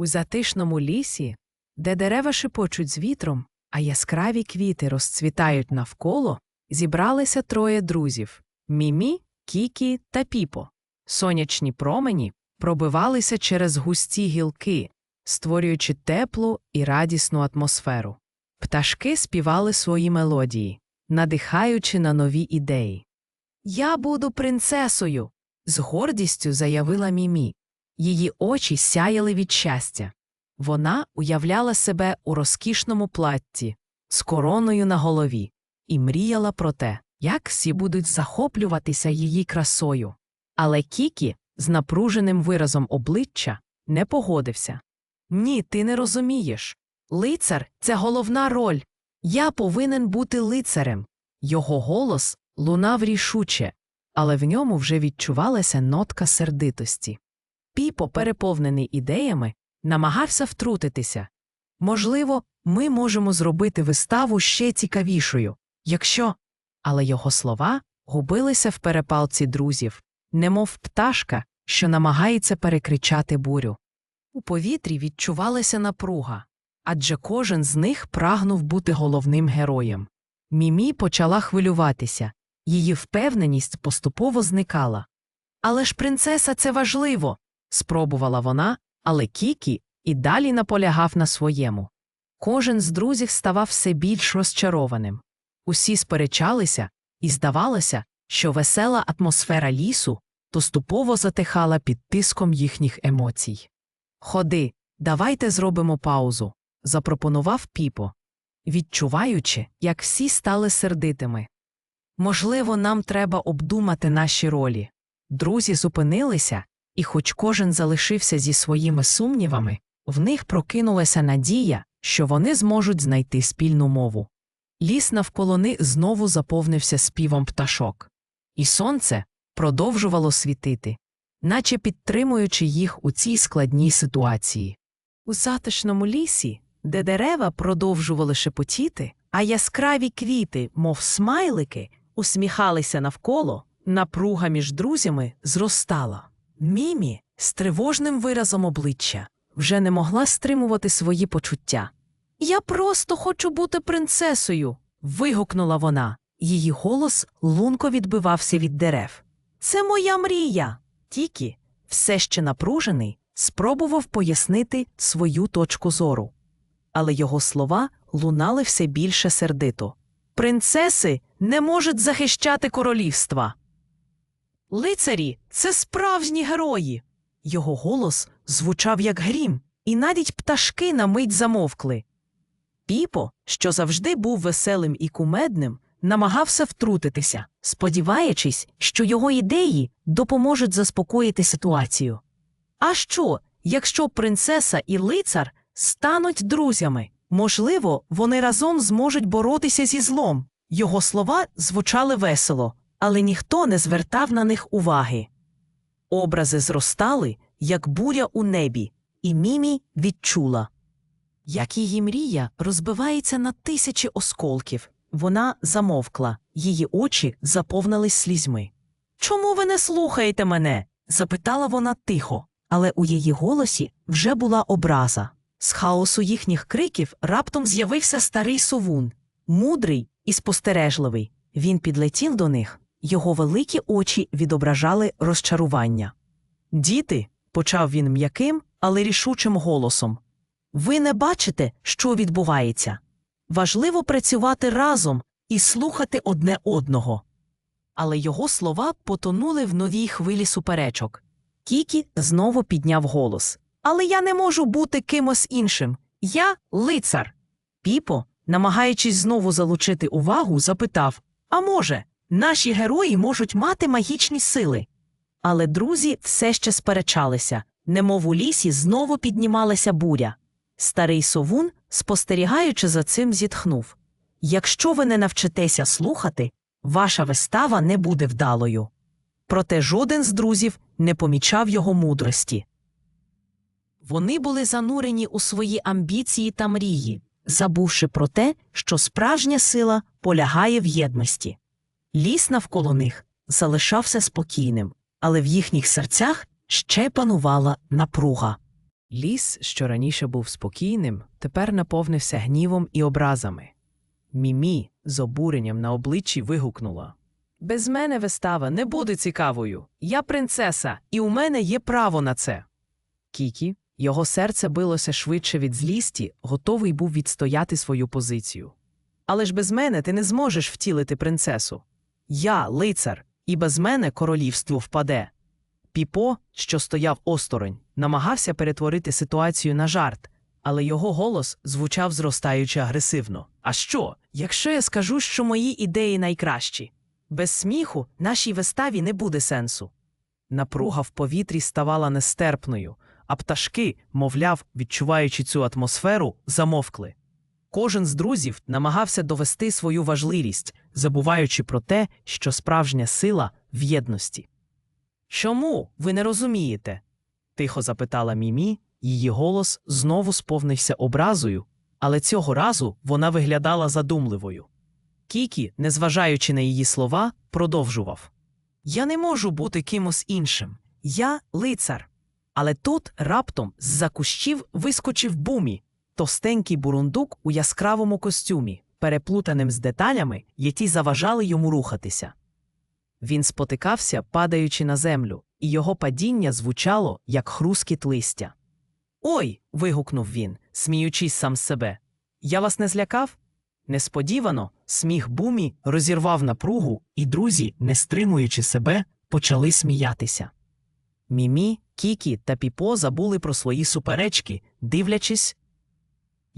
У затишному лісі, де дерева шепочуть з вітром, а яскраві квіти розцвітають навколо, зібралися троє друзів Мімі, Кікі та Піпо. Сонячні промені пробивалися через густі гілки, створюючи теплу і радісну атмосферу. Пташки співали свої мелодії, надихаючи на нові ідеї. Я буду принцесою. з гордістю заявила Мімі. Її очі сяяли від щастя. Вона уявляла себе у розкішному платті, з короною на голові, і мріяла про те, як всі будуть захоплюватися її красою. Але Кікі, з напруженим виразом обличчя, не погодився. Ні, ти не розумієш. Лицар це головна роль. Я повинен бути лицарем. Його голос лунав рішуче, але в ньому вже відчувалася нотка сердитості. Піпо, переповнений ідеями, намагався втрутитися. Можливо, ми можемо зробити виставу ще цікавішою, якщо. Але його слова губилися в перепалці друзів, немов пташка, що намагається перекричати бурю. У повітрі відчувалася напруга, адже кожен з них прагнув бути головним героєм. Мімі почала хвилюватися, її впевненість поступово зникала. Але ж принцеса це важливо, спробувала вона, але Кікі і далі наполягав на своєму. Кожен з друзів ставав все більш розчарованим. Усі сперечалися, і здавалося, що весела атмосфера лісу поступово затихала під тиском їхніх емоцій. Ходи, давайте зробимо паузу, запропонував піпо, відчуваючи, як всі стали сердитими. Можливо, нам треба обдумати наші ролі. Друзі зупинилися, і, хоч кожен залишився зі своїми сумнівами, в них прокинулася надія, що вони зможуть знайти спільну мову. Ліс навколо них знову заповнився співом пташок, і сонце продовжувало світити, наче підтримуючи їх у цій складній ситуації. У затишному лісі, де дерева продовжували шепотіти, а яскраві квіти, мов смайлики, усміхалися навколо, напруга між друзями зростала. Мімі з тривожним виразом обличчя вже не могла стримувати свої почуття. Я просто хочу бути принцесою. вигукнула вона. Її голос лунко відбивався від дерев. Це моя мрія. Тікі, все ще напружений, спробував пояснити свою точку зору. Але його слова лунали все більше сердито. Принцеси не можуть захищати королівства. Лицарі це справжні герої. Його голос звучав як грім, і навіть пташки на мить замовкли. Піпо, що завжди був веселим і кумедним, намагався втрутитися, сподіваючись, що його ідеї допоможуть заспокоїти ситуацію. А що, якщо принцеса і лицар стануть друзями? Можливо, вони разом зможуть боротися зі злом. Його слова звучали весело, але ніхто не звертав на них уваги. Образи зростали, як буря у небі, і Мімі відчула. Як її мрія розбивається на тисячі осколків, вона замовкла, її очі заповнились слізьми. Чому ви не слухаєте мене? запитала вона тихо, але у її голосі вже була образа. З хаосу їхніх криків раптом з'явився старий совун, мудрий і спостережливий. Він підлетів до них, його великі очі відображали розчарування. Діти, почав він м'яким, але рішучим голосом. Ви не бачите, що відбувається. Важливо працювати разом і слухати одне одного. Але його слова потонули в новій хвилі суперечок. Кікі знову підняв голос. Але я не можу бути кимось іншим. Я лицар. Піпо, намагаючись знову залучити увагу, запитав А може, наші герої можуть мати магічні сили? Але друзі все ще сперечалися, немов у лісі знову піднімалася буря. Старий совун, спостерігаючи за цим, зітхнув Якщо ви не навчитеся слухати, ваша вистава не буде вдалою. Проте жоден з друзів не помічав його мудрості. Вони були занурені у свої амбіції та мрії, забувши про те, що справжня сила полягає в єдності. Ліс навколо них залишався спокійним, але в їхніх серцях ще панувала напруга. Ліс, що раніше був спокійним, тепер наповнився гнівом і образами. Мімі з обуренням на обличчі вигукнула Без мене вистава не буде цікавою. Я принцеса, і у мене є право на це. Кікі, його серце билося швидше від злісті, готовий був відстояти свою позицію. Але ж без мене ти не зможеш втілити принцесу. Я лицар, і без мене королівство впаде. Піпо, що стояв осторонь, намагався перетворити ситуацію на жарт, але його голос звучав зростаючи агресивно. А що, якщо я скажу, що мої ідеї найкращі? Без сміху нашій виставі не буде сенсу. Напруга в повітрі ставала нестерпною, а пташки, мовляв, відчуваючи цю атмосферу, замовкли. Кожен з друзів намагався довести свою важливість, забуваючи про те, що справжня сила в єдності. Чому ви не розумієте? тихо запитала Мімі, її голос знову сповнився образою, але цього разу вона виглядала задумливою. Кікі, незважаючи на її слова, продовжував Я не можу бути кимось іншим. Я лицар. Але тут раптом з-за кущів вискочив бумі, товстенький бурундук у яскравому костюмі, переплутаним з деталями, які заважали йому рухатися. Він спотикався, падаючи на землю, і його падіння звучало, як хрускіт листя. Ой. вигукнув він, сміючись сам себе. Я вас не злякав? Несподівано сміх бумі розірвав напругу, і друзі, не стримуючи себе, почали сміятися. Мімі, Кікі та Піпо забули про свої суперечки, дивлячись,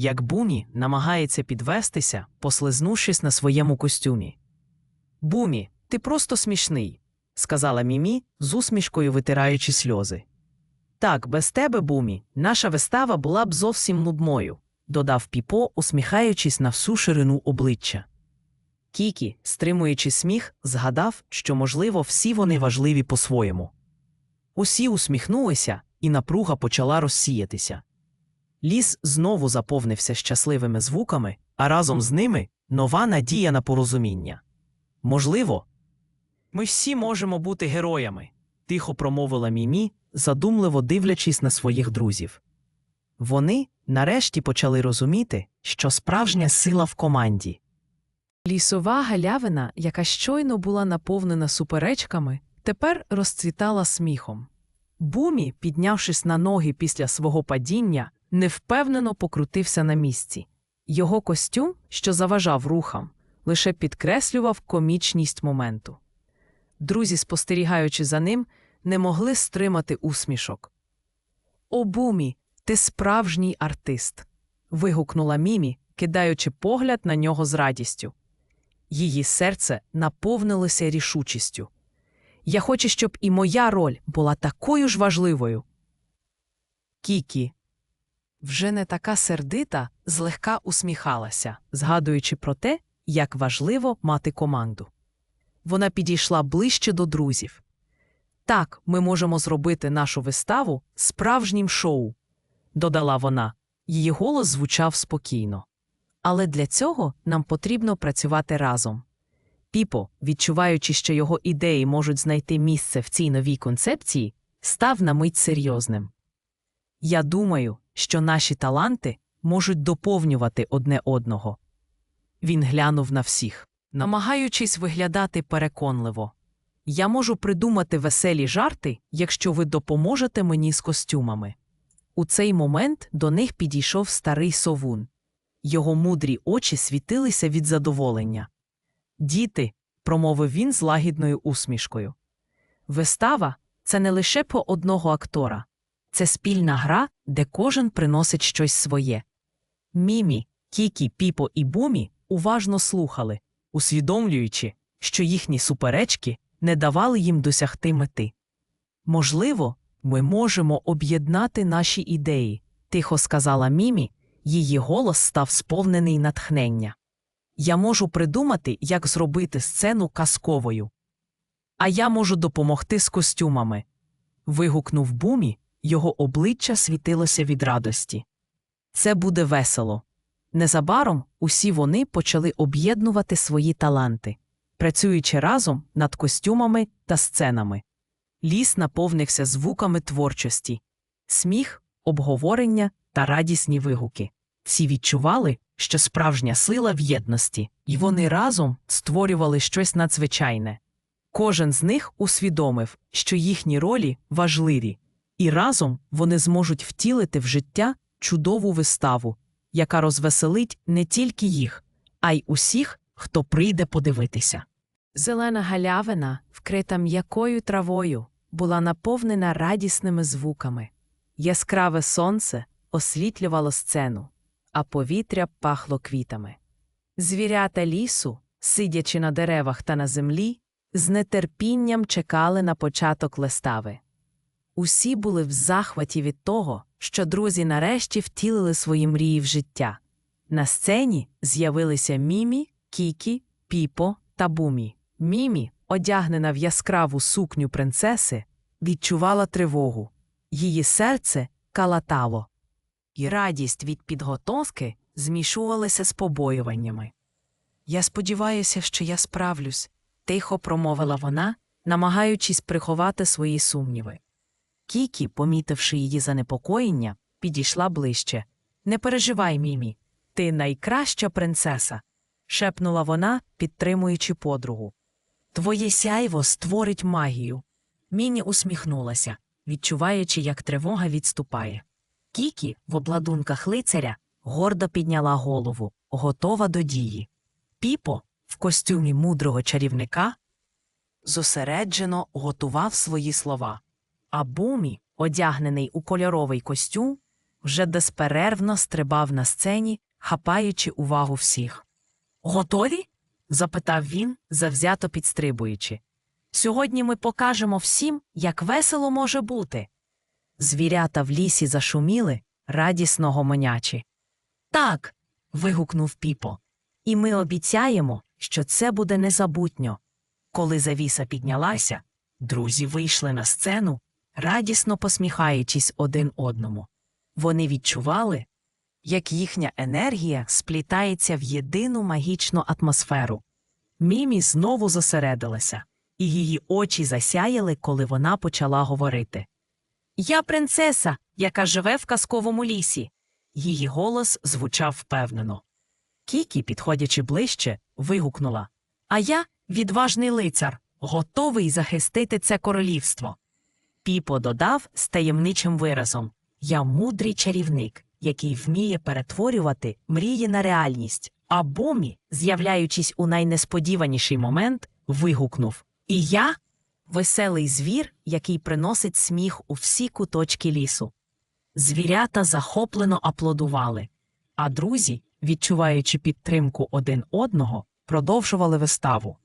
як Бумі намагається підвестися, послизнувшись на своєму костюмі. Бумі, ти просто смішний, сказала Мімі, з усмішкою витираючи сльози. Так, без тебе, Бумі, наша вистава була б зовсім нудною, додав Піпо, усміхаючись на всю ширину обличчя. Кікі, стримуючи сміх, згадав, що, можливо, всі вони важливі по-своєму. Усі усміхнулися, і напруга почала розсіятися. Ліс знову заповнився щасливими звуками, а разом з ними нова надія на порозуміння. Можливо, ми всі можемо бути героями, тихо промовила Мімі, задумливо дивлячись на своїх друзів. Вони нарешті почали розуміти, що справжня сила в команді. Лісова галявина, яка щойно була наповнена суперечками, тепер розцвітала сміхом. Бумі, піднявшись на ноги після свого падіння, невпевнено покрутився на місці. Його костюм, що заважав рухам, лише підкреслював комічність моменту. Друзі, спостерігаючи за ним, не могли стримати усмішок. О, Бумі, ти справжній артист. вигукнула Мімі, кидаючи погляд на нього з радістю. Її серце наповнилося рішучістю. Я хочу, щоб і моя роль була такою ж важливою. Кікі вже не така сердита, злегка усміхалася, згадуючи про те, як важливо мати команду. Вона підійшла ближче до друзів. Так, ми можемо зробити нашу виставу справжнім шоу, додала вона. Її голос звучав спокійно. Але для цього нам потрібно працювати разом. Піпо, відчуваючи, що його ідеї можуть знайти місце в цій новій концепції, став на мить серйозним. Я думаю, що наші таланти можуть доповнювати одне одного. Він глянув на всіх, намагаючись виглядати переконливо. Я можу придумати веселі жарти, якщо ви допоможете мені з костюмами. У цей момент до них підійшов старий совун. Його мудрі очі світилися від задоволення. Діти, промовив він з лагідною усмішкою. Вистава це не лише по одного актора, це спільна гра, де кожен приносить щось своє. Мімі, Кікі, Піпо і Бумі уважно слухали, усвідомлюючи, що їхні суперечки не давали їм досягти мети. Можливо, ми можемо об'єднати наші ідеї, тихо сказала Мімі, її голос став сповнений натхнення. Я можу придумати, як зробити сцену казковою. А я можу допомогти з костюмами. вигукнув Бумі, його обличчя світилося від радості. Це буде весело. Незабаром усі вони почали об'єднувати свої таланти, працюючи разом над костюмами та сценами. Ліс наповнився звуками творчості. Сміх, обговорення та радісні вигуки. Всі відчували, що справжня сила в єдності, і вони разом створювали щось надзвичайне. Кожен з них усвідомив, що їхні ролі важливі, і разом вони зможуть втілити в життя чудову виставу, яка розвеселить не тільки їх, а й усіх, хто прийде подивитися. Зелена галявина, вкрита м'якою травою, була наповнена радісними звуками. Яскраве сонце освітлювало сцену, а повітря пахло квітами. Звірята лісу, сидячи на деревах та на землі, з нетерпінням чекали на початок вистави. Усі були в захваті від того, що друзі нарешті втілили свої мрії в життя. На сцені з'явилися Мімі, Кікі, Піпо та Бумі. Мімі, одягнена в яскраву сукню принцеси, відчувала тривогу. Її серце калатало, і радість від підготовки змішувалася з побоюваннями. Я сподіваюся, що я справлюсь, тихо промовила вона, намагаючись приховати свої сумніви. Кікі, помітивши її занепокоєння, підійшла ближче. Не переживай, Мімі, ти найкраща принцеса, шепнула вона, підтримуючи подругу. Твоє сяйво створить магію. Міні усміхнулася, відчуваючи, як тривога відступає. Кікі в обладунках лицаря гордо підняла голову, готова до дії. Піпо в костюмі мудрого чарівника зосереджено готував свої слова, а Бумі, одягнений у кольоровий костюм, вже безперервно стрибав на сцені, хапаючи увагу всіх. Готові? запитав він, завзято підстрибуючи. Сьогодні ми покажемо всім, як весело може бути. Звірята в лісі зашуміли, радісно гомонячи. Так. вигукнув піпо. І ми обіцяємо, що це буде незабутньо. Коли завіса піднялася, друзі вийшли на сцену, радісно посміхаючись один одному. Вони відчували, як їхня енергія сплітається в єдину магічну атмосферу. Мімі знову зосередилася, і її очі засяяли, коли вона почала говорити. Я принцеса, яка живе в казковому лісі. Її голос звучав впевнено. Кікі, підходячи ближче, вигукнула А я відважний лицар, готовий захистити це королівство. Піпо додав з таємничим виразом Я мудрий чарівник, який вміє перетворювати мрії на реальність. А Бомі, з'являючись у найнесподіваніший момент, вигукнув І я веселий звір, який приносить сміх у всі куточки лісу. Звірята захоплено аплодували, а друзі, відчуваючи підтримку один одного, продовжували виставу.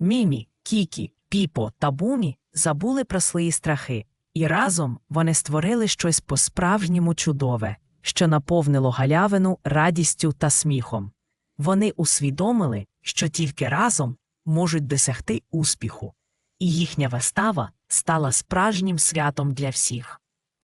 Мімі, Кікі, Піпо та Бумі забули про свої страхи, і разом вони створили щось по-справжньому чудове, що наповнило галявину радістю та сміхом. Вони усвідомили, що тільки разом можуть досягти успіху, і їхня вистава стала справжнім святом для всіх.